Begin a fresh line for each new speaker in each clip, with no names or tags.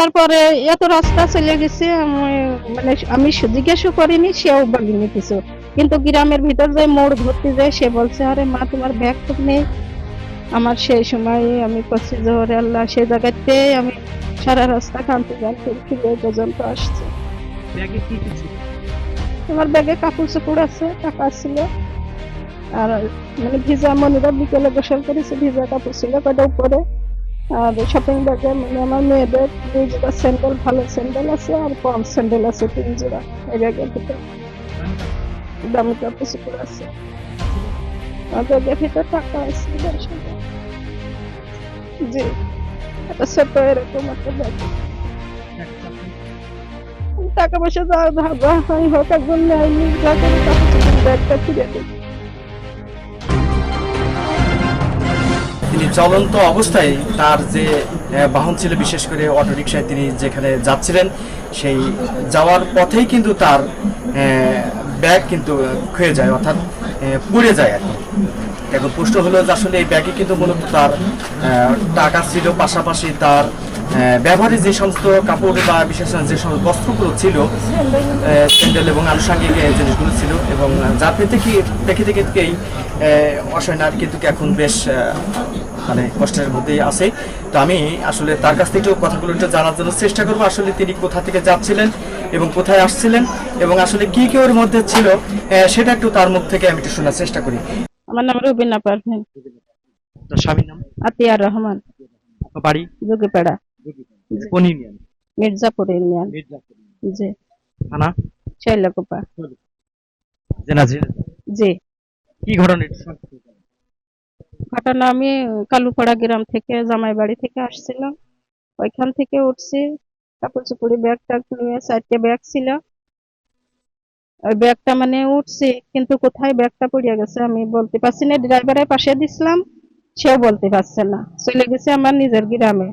তারপরে এত রাস্তা চলে গেছে আমি মানে আমি জিজ্ঞাসা করিনি সেও বলিনি কিছু। কিন্তু গ্রামের ভিতর যে মোড় ঘুরতে যায় সে বলছে আরে মা তোমার ব্যাগ তো নেই। আমার সেই সময় আমি করছি যে আল্লাহ সেই জায়গাতে আমি সারা রাস্তা কানতে কানতে ফিরে এই পর্যন্ত আসছি। আমার ব্যাগে কাপড় চোপড় আছে টাকা ছিল। আর মানে ভিজা মনিরা বিকেলে গোসল করেছে ভিজা কাপড় ছিল কটা উপরে। আর শপিং ব্যাগে মানে আমার মেয়েদের দুই জোড়া স্যান্ডেল ভালো স্যান্ডেল আছে আর কম স্যান্ডেল আছে তিন জোড়া। এই ব্যাগের ভিতরে দামি কাপড় চোপড় আছে। আর ব্যাগের ভিতরে টাকা আছে। জি, একটা ছোট এরকম একটা ব্যাগ টাকা পয়সা যা হয় হোক একজন নেয়নি। যা করে চোপড় ব্যাগটা ফিরে দিই।
তিনি চলন্ত অবস্থায় তার যে বাহন ছিল, বিশেষ করে অটোরিকশায় তিনি যেখানে যাচ্ছিলেন, সেই যাওয়ার পথেই কিন্তু তার ব্যাগ কিন্তু ক্ষয়ে যায়, অর্থাৎ পড়ে যায় আর কি। এখন প্রশ্ন হলো যে আসলে এই ব্যাগে কিন্তু মূলত তার টাকা ছিল, পাশাপাশি তার ব্যবহারে যে সমস্ত কাপড় বা বিশেষ যে সমস্ত বস্ত্রগুলো ছিল স্যান্ডেল এবং আনুষঙ্গিক জিনিসগুলো ছিল এবং যার পেতে কি দেখে থেকেই অসহায় নারী কিন্তু এখন বেশ মানে কষ্টের মধ্যেই আছে। তো আমি আসলে তার কাছ থেকে কথাগুলো একটু জানার জন্য চেষ্টা করব। আসলে তিনি কোথা থেকে যাচ্ছিলেন এবং কোথায় আসছিলেন এবং আসলে কি কি ওর মধ্যে ছিল সেটা একটু তার মুখ থেকে আমি একটু শোনার চেষ্টা করি।
আমার নাম রুবিনা পারভিন
তার স্বামীর নাম?
আতিয়ার রহমান।
বাড়ি?
যোগীপাড়া
কোন ইউনিয়ন?
মির্জাপুর ইউনিয়ন। জি।
থানা?
শৈলকুপা।
জেনাজির।
জি।
কি ঘটনার
ঘটনা আমি কালুপাড়া গ্রাম থেকে জামাই বাড়ি থেকে আসছিলাম। ওইখান থেকে উঠছি, কাপড় চুপড়ি ব্যাগ ট্যাগ নিয়ে চারটে ব্যাগ ছিল। ওই ব্যাগটা মানে উঠছি, কিন্তু কোথায় ব্যাগটা পড়ে গেছে আমি বলতে পারছি না। ড্রাইভারের পাশে দিছিলাম, সেও বলতে পারছে না। চলে গেছে আমার নিজের গ্রামে।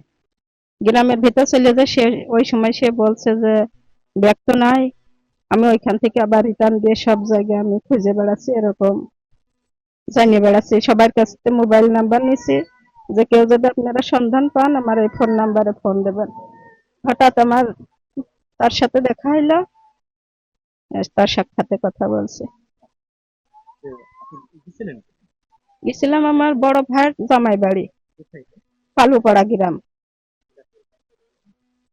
গ্রামের ভিতর চলে যায়, সে ওই সময় সে বলছে যে, ব্যাগ তো নাই, আমি ওইখান থেকে আবার রিটার্ন দিয়ে সব জায়গায় আমি খুঁজে বেড়াচ্ছি, এরকম। জানিয়ে বেড়াচ্ছি সবার কাছ থেকে মোবাইল নাম্বার নিছি। যে কেউ যদি আপনারা সন্ধান পান আমার এই ফোন নাম্বারে ফোন দেবেন। হঠাৎ আমার তার সাথে দেখা হইল। তার সাক্ষাতে কথা বলছে। গেছিলাম আমার বড় ভাইয়ের জামাই বাড়ি। কালুপাড়া গ্রাম।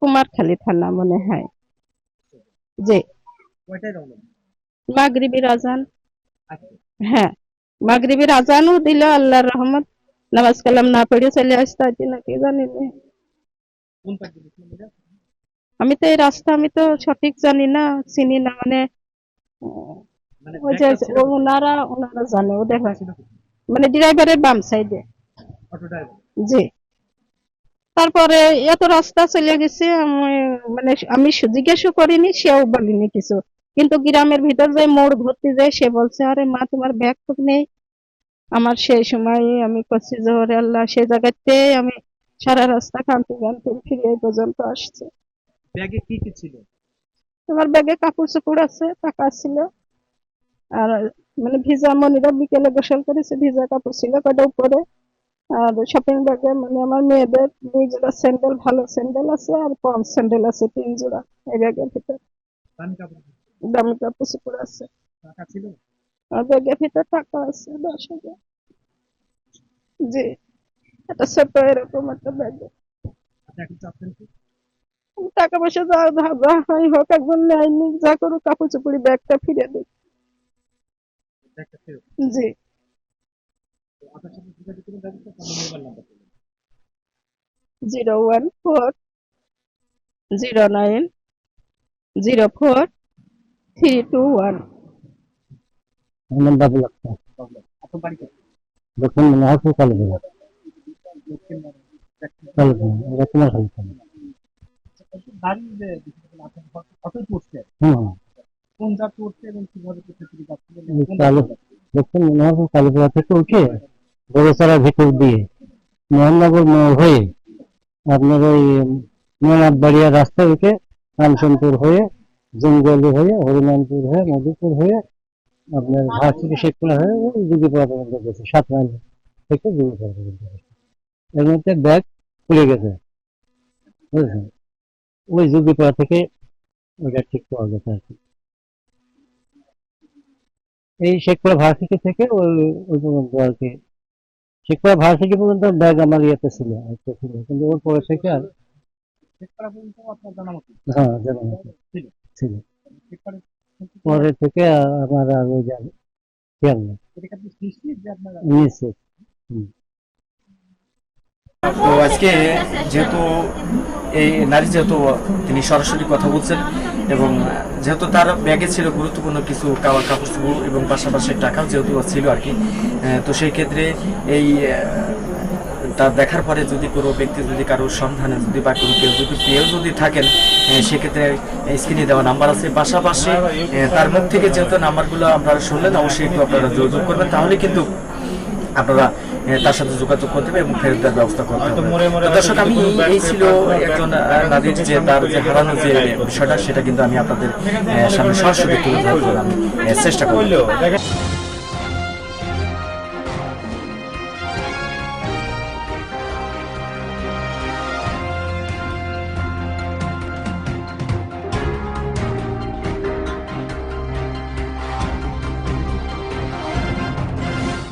কুমারখালী থানা মনে হয়। যে মাগরিবির আজান। হ্যাঁ। মাগরিবির আজানও দিল আল্লাহর রহমত। নামাজ কালাম না পড়ে চলে আসতে হইতে নাকি জানি না। আমি তো এই রাস্তা আমি তো সঠিক জানি না চিনি না মানে ও- ওনারা ওনারা জানে ও দেখা। মানে ড্রাইভারের বাম সাইডে। জি। তারপরে এত রাস্তা চলে গেছে আমি মানে আমি জিজ্ঞাসা করিনি সেও বলিনি কিছু। কিন্তু গ্রামের ভিতর যে মোড় ঘুরতে যায় সে বলছে আরে মা তোমার ব্যাগ তো নেই। আমার সেই সময় আমি করছি যে আল্লাহ সেই জায়গাতে আমি সারা রাস্তা কানতে কানতে ফিরে এই পর্যন্ত আসছি।
ব্যাগে কি কি ছিল?
তোমার ব্যাগে কাপড় চোপড় আছে টাকা ছিল। আর মানে ভিজা মনিরা বিকেলে গোসল করেছে ভিজা কাপড় ছিল কটা উপরে। আর শপিং ব্যাগে মানে আমার মেয়েদের দুই জোড়া স্যান্ডেল ভালো স্যান্ডেল আছে আর কম স্যান্ডেল আছে তিন জোড়া। এই ব্যাগের ভিতরে
দামি কাপড়
চোপড় আছে।
টাকা ছিল?
ব্যাগের ভিতরে টাকা আছে দশ হাজার। জি একটা ছোট এরকম একটা ব্যাগে।
কি?
টাকা পয়সা যা যা হয় হোক একজন নেয়নি যা করুক কাপড় চোপড়ি ব্যাগটা ফিরে দিই জি। Zero one four zero nine zero four three two one.
আমার? দক্ষিণ মনে হয় কালী বাজার কালী বাজার এটা তোমার খালি থানা
গাড়ি যে আপনার অটোই পড়ছে
হুম। হুম
কোন জাত পড়ছে এবং কীভাবে কোথায় থেকে
উঠে ভিতর দিয়ে মোহননগর হয়ে আপনার ওই মেনাবাড়িয়া রাস্তা উঠে রামচন্দ্রপুর হয়ে জঙ্গলি হয়ে হরিনামপুর হয়ে মধুপুর হয়ে আপনার ভার্সিটি শেখপুরা হয়ে ওই দিদিপাড়া পর্যন্ত গেছে সাত মাইল থেকে দিদিপাড়া পর্যন্ত গেছে। এর মধ্যে ব্যাগ খুলে গেছে বুঝলেন ওই যুগিপাড়া থেকে ওইটা ঠিক পাওয়া গেছে আর কি। এই শেখপুরা ভার্সিটি থেকে ওই ওই পর্যন্ত আর কি। শেখপুরা ভার্সিটি পর্যন্ত ব্যাগ আমার ইয়েতে ছিল ছিল। কিন্তু ওর পরে থেকে আর হ্যাঁ জানা মতো। ছিল। পরে থেকে আমার আর ওই জানি খেয়াল নেই। নিশ্চিত
তো আজকে যেহেতু এই নারী যেহেতু তিনি সরাসরি কথা বলছেন এবং যেহেতু তার ব্যাগে ছিল গুরুত্বপূর্ণ কিছু কাপড় কাপড় চোপড় এবং পাশাপাশি টাকাও যেহেতু ছিল আর কি আহ, তো সেই ক্ষেত্রে এই তার দেখার পরে যদি কোনো ব্যক্তি যদি কারোর সন্ধানে যদি বা কোনো কেউ যদি পেয়েও যদি থাকেন আহ, সেক্ষেত্রে স্ক্রিনে দেওয়া নাম্বার আছে। পাশাপাশি আহ, তার মুখ থেকে যেহেতু নাম্বারগুলো আপনারা শুনলেন অবশ্যই একটু আপনারা যোগাযোগ করবেন। তাহলে কিন্তু আপনারা তার সাথে যোগাযোগ করতে হবে এবং ফেরত দেওয়ার ব্যবস্থা করতে হবে দর্শক আমি এই ছিল একজন নারীর যে তার যে হারানো যে বিষয়টা সেটা কিন্তু আমি আপনাদের সামনে সরাসরি তুলে ধরার চেষ্টা করব।